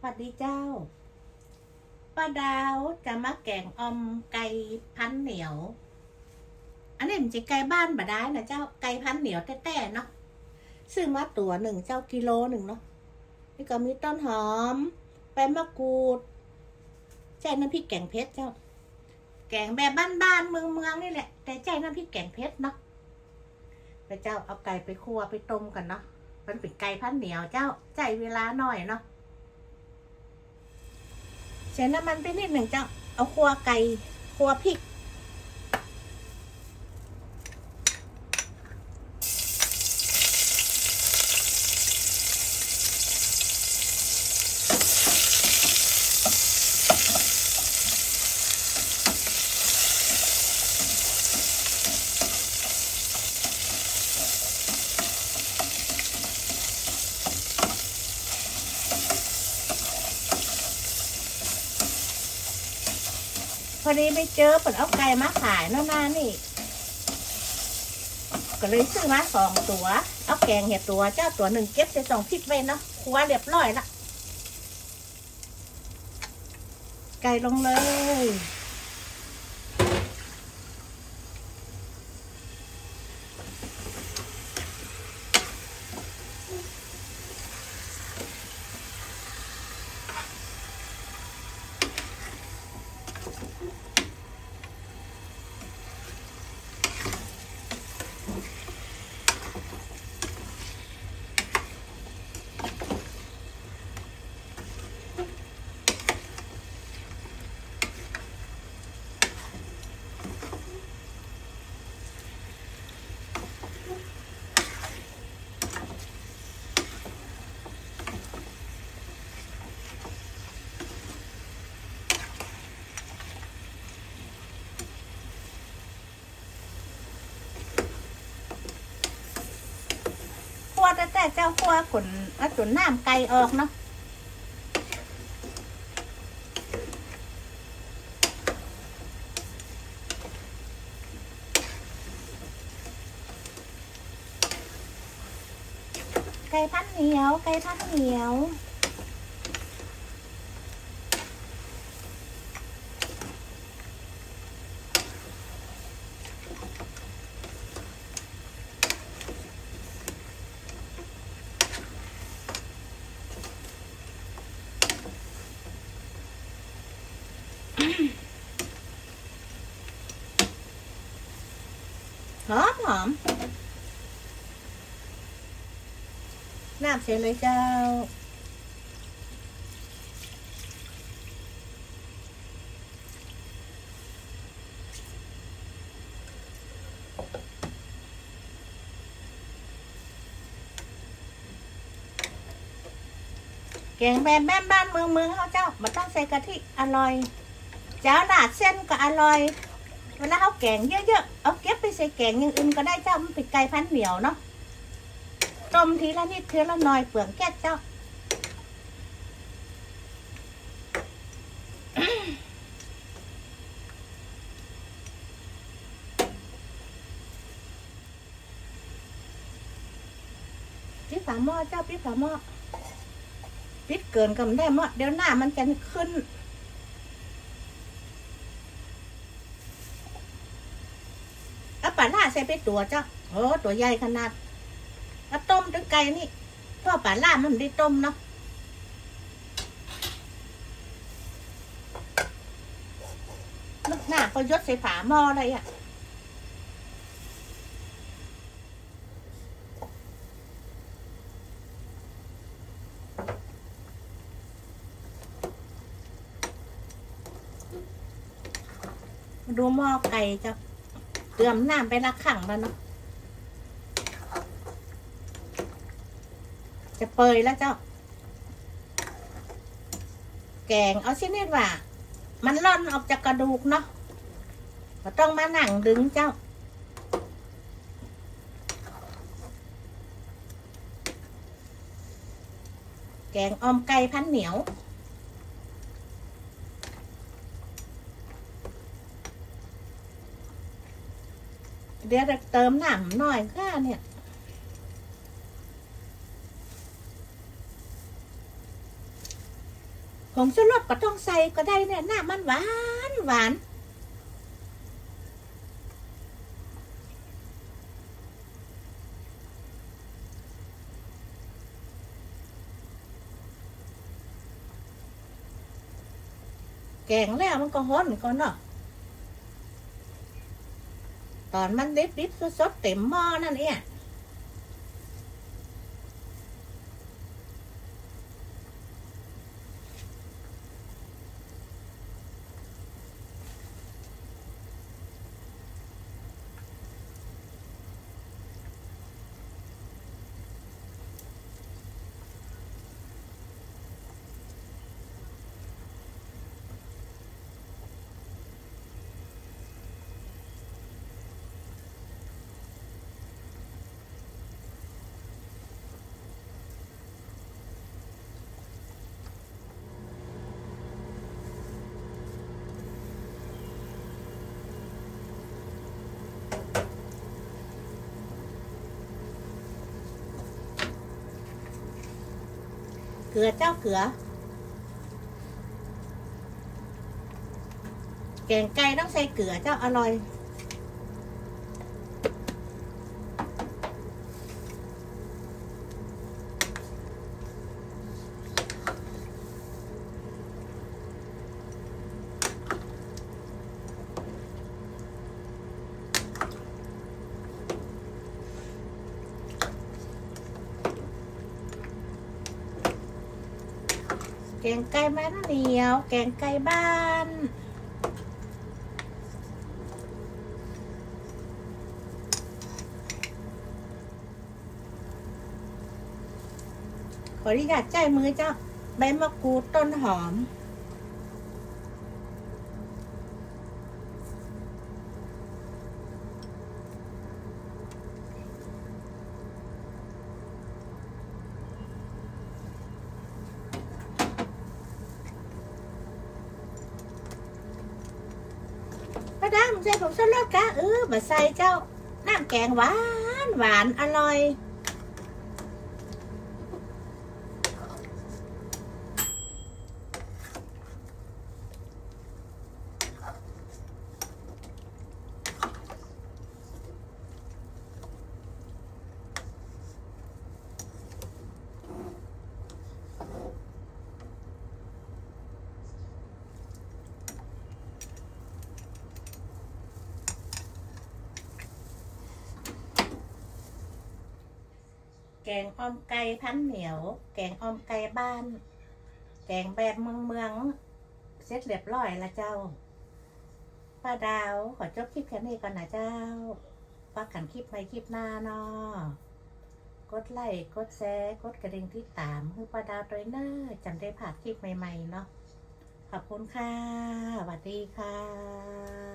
สวัสดีเจ้า ป้าดาวจะมาแกงอมไก่พันเหนียว อันนี้มันจะไก่บ้านบ่ได้นะเจ้า ไก่พันเหนียวแต้ๆเนาะ ซื้อมาตัวหนึ่งเจ้ากิโลหนึ่งเนาะ นี่ก็มีต้นหอม ใบมะกรูดใจน้ำพริกแกงเพชรเจ้า แกงแบบบ้านๆเมืองๆนี่แหละ แต่ใจน้ำพริกแกงเพชรเนาะไปเจ้าเอาไก่ไปคั่วไปต้มกันเนาะ มันเป็นไก่พันเหนียวเจ้า ใจเวลาหน่อยเนาะ ใส่น้ำมันไปนิดหนึ่งเจ้า เอาครัวไก่ครัวพริก อดีไปเจอเปิดเอาไก่มาขายเนาะนานี่ ก็เลยซื้อมาสองตัว เอาแกงเห็ดตัวเจ้าตัวหนึ่งเก็บใส่สองพริกไว้เนาะครัวเรียบร้อยละไก่ลงเลย เจ้าคั่วขนเอาตุนน้ำไก่ออกเนาะไก่พันเหนียว ไก่พันเหนียว หอมหอมน้ำเสร็จเลยเจ้า แกงแบบบ้านบ้านเมืองเมืองเขาเจ้ามันต้องใส่กะทิอร่อย เจ้าหนาเส้นก็อร่อย เวลาเขาแกงเยอะๆ เอาเก็บไปใส่แกงอย่างอื่นก็ได้เจ้ามันเป็นไก่พันเหนียวเนาะ ต้มทีละนิดทีละหน่อยเปลืองแก๊สเจ้า ปิดฝาหม้อเจ้าปิดฝาหม้อปิดเกินก็ไม่ได้หม้อเดี๋ยวหน้ามันจะขึ้น เอาปลาล่าใส่ไปตัวเจ้าโอ้ตัวใหญ่ขนาดเอาต้มถึงไก่นี่พราะปลาล่ามันไม่ได้ต้มเนาะลูกหน้าเขายศใส่ฝาหม้ออะไรอะดูหม้อไก่เจ้า เตรียมน้ำไปละขังแล้วเนาะจะเปยแล้วเจ้า แกงเอาชิ้นนี้ว่า มันร่อนออกจากกระดูกเนาะก็ต้องมาหนังดึงเจ้า แกงออมไก่พันเหนียว เดี๋ยวจะเติมหนำหน่อยค่ะเนี่ยผงชูรสก็ต้องใส่ก็ได้เนี่ยหน้ามันหวานหวานแกงแล้วมันก็ฮ้อนก่อนเนาะ ตอนมันดิบดิบสดๆเต็มหม้อนั่นเนี่ย ลือเจ้าเกลือ แกงไก่ต้องใส่เกลือเจ้าอร่อย งไก่บ้านเหนียว แกงไก่บ้าน ขออนุญาตใจมือเจ้า ใบมะกรูดต้นหอม ป้าดามใส่ผงชูรสกะเออมาใส่เจ้าน้ำแกงหวานหวานอร่อย แกงอ้อมไก่พันเหนียว แกงอ้อมไก่บ้าน แกงแบบเมืองเมืองเสร็จเรียบร้อยละเจ้า ป้าดาวขอจบคลิปแค่นี้ก่อนนะเจ้าพักกันคลิปไปคลิปหน้าเนาะกดไลค์กดแชร์กดกระดิ่งที่ตามคือป้าดาวตัวเนอร์จำได้ผ่านคลิปใหม่ ๆ เนาะขอบคุณค่ะสวัสดีค่ะ